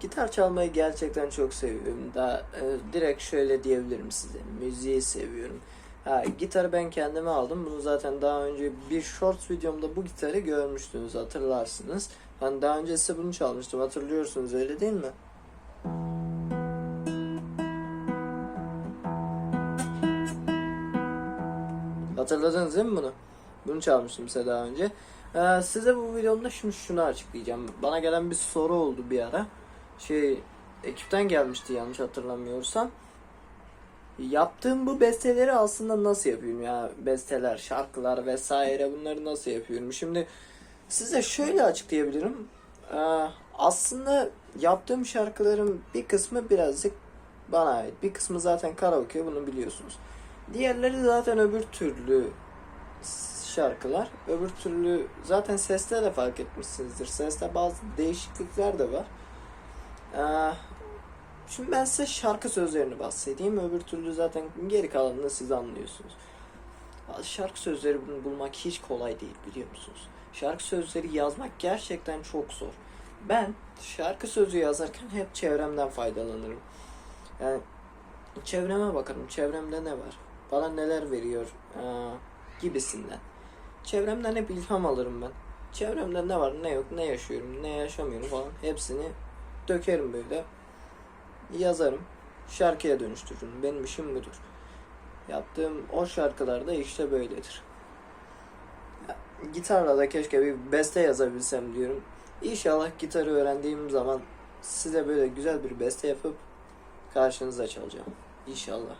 Gitar çalmayı gerçekten çok seviyorum. Daha e, direkt şöyle diyebilirim size. Müziği seviyorum. Ha, gitarı ben kendime aldım. Bunu zaten daha önce bir short videomda bu gitarı görmüştünüz hatırlarsınız. Ben daha önce size bunu çalmıştım hatırlıyorsunuz öyle değil mi? Hatırladınız değil mi bunu? Bunu çalmıştım size daha önce. Ee, size bu videomda şimdi şunu açıklayacağım. Bana gelen bir soru oldu bir ara. Şey ekipten gelmişti yanlış hatırlamıyorsam. Yaptığım bu besteleri aslında nasıl yapıyorum ya? Besteler, şarkılar vesaire bunları nasıl yapıyorum? Şimdi size şöyle açıklayabilirim. Ee, aslında yaptığım şarkıların bir kısmı birazcık bana ait. Bir kısmı zaten karaoke bunu biliyorsunuz. Diğerleri zaten öbür türlü şarkılar. Öbür türlü zaten seste de fark etmişsinizdir. Seste bazı değişiklikler de var. Ee, şimdi ben size şarkı sözlerini bahsedeyim. Öbür türlü zaten geri kalanını siz anlıyorsunuz. Şarkı sözleri bul- bulmak hiç kolay değil biliyor musunuz? Şarkı sözleri yazmak gerçekten çok zor. Ben şarkı sözü yazarken hep çevremden faydalanırım. Yani çevreme bakarım. Çevremde ne var? Bana neler veriyor? Ee, gibisinden. Çevremden hep ilham alırım ben. Çevremde ne var, ne yok, ne yaşıyorum, ne yaşamıyorum falan hepsini dökerim böyle. Yazarım. Şarkıya dönüştürürüm. Benim işim budur. Yaptığım o şarkılarda işte böyledir. Gitarla da keşke bir beste yazabilsem diyorum. İnşallah gitarı öğrendiğim zaman size böyle güzel bir beste yapıp karşınıza çalacağım. İnşallah.